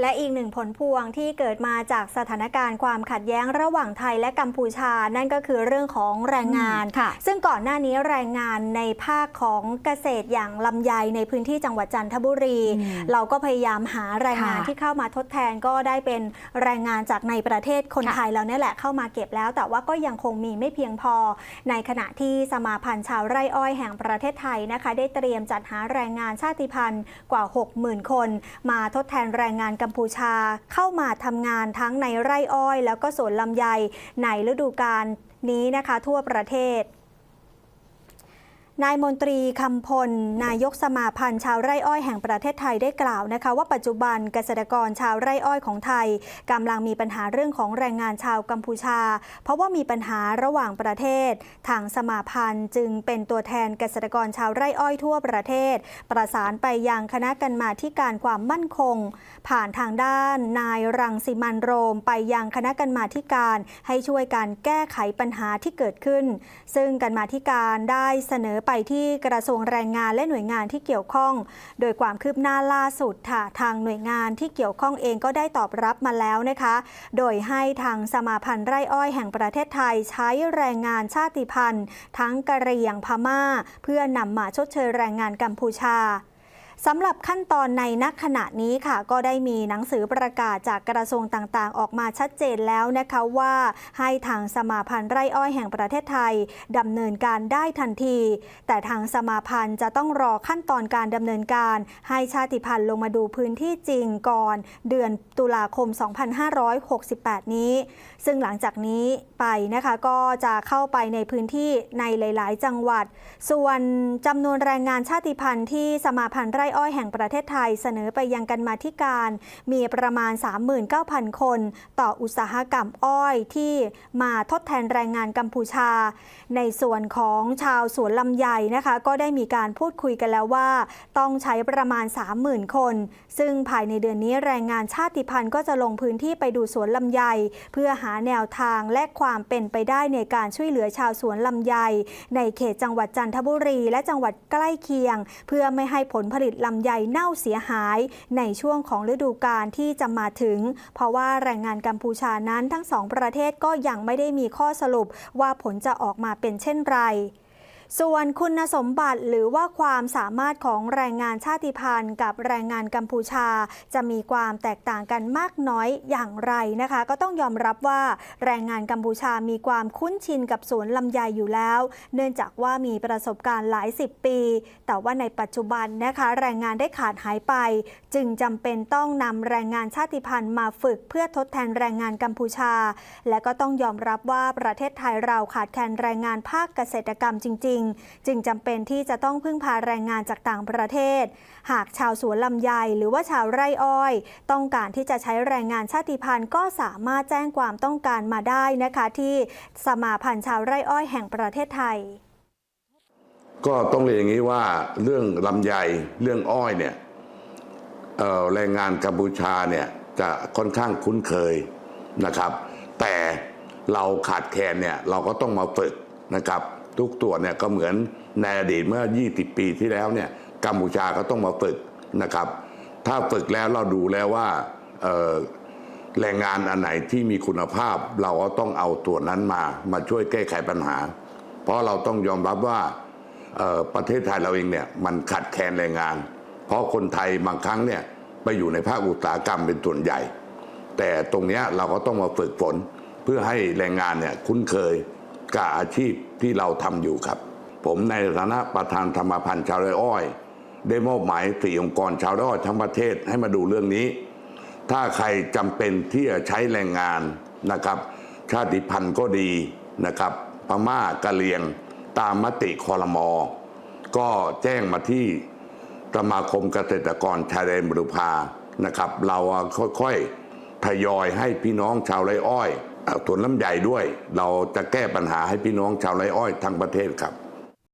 และอีกหนึ่งผลพวงที่เกิดมาจากสถานการณ์ความขัดแย้งระหว่างไทยและกัมพูชา นั่นก็คือเรื่องของแรงงานอืมค่ะซึ่งก่อนหน้านี้แรงงานในภาคของเกษตรอย่างลำไยในพื้นที่จังหวัดจันทบุรีอืมเราก็พยายามหาแรงงานค่ะที่เข้ามาทดแทนก็ได้เป็นแรงงานจากในประเทศคนค่ะไทยเราเนี่ยแหละเข้ามาเก็บแล้ว แต่ว่าก็ยังคงมีไม่เพียงพอ ในขณะที่สมาพันธ์ชาวไร่อ้อยแห่งประเทศไทยนะคะ ได้เตรียมจัดหาแรงงานชาติพันธุ์กว่า 60,000 คน มาทดแทนแรงงานกัมพูชาเข้ามาทำงานทั้งในไร่อ้อย แล้วก็สวนลำไยในฤดูกาลนี้นะคะทั่วประเทศ นายมนตรีคำพล นายกสมาพันธ์ชาวไร่อ้อยแห่งประเทศไทยได้กล่าวนะคะ ว่าปัจจุบันเกษตรกรชาวไร่อ้อยของไทยกำลังมีปัญหาเรื่องของแรงงานชาวกัมพูชา เพราะว่ามีปัญหาระหว่างประเทศ ทางสมาพันธ์จึงเป็นตัวแทนเกษตรกรชาวไร่อ้อยทั่วประเทศ ประสานไปยังคณะกรรมาธิการความมั่นคง ผ่านทางด้าน นายรังสิมันโรม ไปยังคณะกรรมาธิการให้ช่วยการแก้ไขปัญหาที่เกิดขึ้น ซึ่งกรรมาธิการได้เสนอไปที่กระทรวงแรงงานและหน่วยงานที่เกี่ยวข้อง โดยความคืบหน้าล่าสุดค่ะทางหน่วยงานที่เกี่ยวข้องเองก็ได้ตอบรับมาแล้วนะคะ โดยให้ทางสมาพันธ์ไร่อ้อยแห่งประเทศไทยใช้แรงงานชาติพันธุ์ ทั้งกะเหรี่ยงพม่า เพื่อนำมาชดเชยแรงงานกัมพูชา สำหรับขั้นตอนในนักขณะนี้ค่ะ ก็ได้มีหนังสือประกาศจากกระทรวงต่างๆ ออกมาชัดเจนแล้วนะคะว่า ให้ทางสมาพันธ์ไร่อ้อยแห่งประเทศไทยดำเนินการได้ทันที แต่ทางสมาพันธ์จะต้องรอขั้นตอนการดำเนินการ ให้ชาติพันธุ์ลงมาดูพื้นที่จริงก่อน เดือนตุลาคม 2568 นี้ ซึ่งหลังจากนี้ไปนะคะก็จะเข้าไปในพื้นที่ในหลาย ๆ จังหวัด ส่วนจำนวนแรงงานชาติพันธุ์ที่สมาพันธ์ไร่อ้อยแห่งประเทศไทยเสนอไปยังกันมาธิการ มีประมาณ 39,000 คน ต่ออุตสาหกรรมอ้อยที่มาทดแทนแรงงานกัมพูชา ในส่วนของชาวสวนลำไยนะคะ ก็ได้มีการพูดคุยกันแล้วว่า ต้องใช้ประมาณ 30,000 คน ซึ่งภายในเดือนนี้แรงงานชาติพันธุ์ก็จะลงพื้นที่ไปดูสวนลำไย เพื่อหาแนวทางและความเป็นไปได้ในการช่วยเหลือชาวสวนลำไย ในเขตจังหวัดจันทบุรี และจังหวัดใกล้เคียง เพื่อไม่ให้ผลผลิตลำไยเน่าเสียหายในช่วงของฤดูกาลที่จะมาถึง เพราะว่าแรงงานกัมพูชานั้นทั้งสองประเทศก็ยังไม่ได้มีข้อสรุปว่าผลจะออกมาเป็นเช่นไร ส่วนคุณสมบัติหรือว่าความสามารถของแรงงานชาติพันธุ์ กับแรงงานกัมพูชา จะมีความแตกต่างกันมากน้อยอย่างไรนะคะ ก็ต้องยอมรับว่าแรงงานกัมพูชามีความคุ้นชินกับสวนลำไยอยู่แล้ว เนื่องจากว่ามีประสบการณ์หลายสิบปี แต่ว่าในปัจจุบันนะคะ แรงงานได้ขาดหายไป จึงจำเป็นต้องนำแรงงานชาติพันธุ์มาฝึกเพื่อทดแทนแรงงานกัมพูชา และก็ต้องยอมรับว่าประเทศไทยเราขาดแคลนแรงงานภาคเกษตรกรรมจริงๆจึงจำเป็นที่จะต้องพึ่งพาแรงงานจากต่างประเทศ หากชาวสวนลำไยหรือว่าชาวไร่อ้อย ต้องการที่จะใช้แรงงานชาติพันธุ์ก็สามารถแจ้งความต้องการมาได้นะคะ ที่สมาพันธ์ชาวไร่อ้อยแห่งประเทศไทย ก็ต้องเรียนอย่างนี้ว่าเรื่องลำไยเรื่องอ้อยเนี่ยแรงงานกัมพูชาเนี่ยจะค่อนข้างคุ้นเคยนะครับ แต่เราขาดแคลนเนี่ยเราก็ต้องมาฝึกนะครับ ทุกตัวเนี่ยก็เหมือนในอดีตเมื่อ 20 ปีที่แล้วเนี่ยกัมพูชาก็ต้องมาฝึกนะครับ ถ้าฝึกแล้วเราดูแล้วว่าแรงงานอันไหนที่มีคุณภาพ เราก็ต้องเอาตัวนั้นมามาช่วยแก้ไขปัญหา เพราะเราต้องยอมรับว่าประเทศไทยเราเองเนี่ยมันขาดแคลนแรงงาน เพราะคนไทยบางครั้งเนี่ยไปอยู่ในภาคอุตสาหกรรมเป็นส่วนใหญ่ แต่ตรงนี้เราก็ต้องมาฝึกฝนเพื่อให้แรงงานเนี่ยคุ้นเคย กับอาชีพที่เราทำอยู่ครับ ผมในฐานะประธานธรรมพันธ์ชาวไร่อ้อย ได้มอบหมายสี่องค์กรชาวไร่อ้อยทั้งประเทศให้มาดูเรื่องนี้ ถ้าใครจำเป็นที่จะใช้แรงงานนะครับ ชาติพันธุ์ก็ดีนะครับพม่ากะเหรียงตามมติคอรมอก็แจ้งมาที่สมาคมเกษตรกรชายแดนบุรพานะครับ เราค่อยๆทยอยให้พี่น้องชาวไร่อ้อย สวนลำใหญ่ด้วย เราจะแก้ปัญหาให้พี่น้องชาวไร่อ้อยทั้งประเทศครับ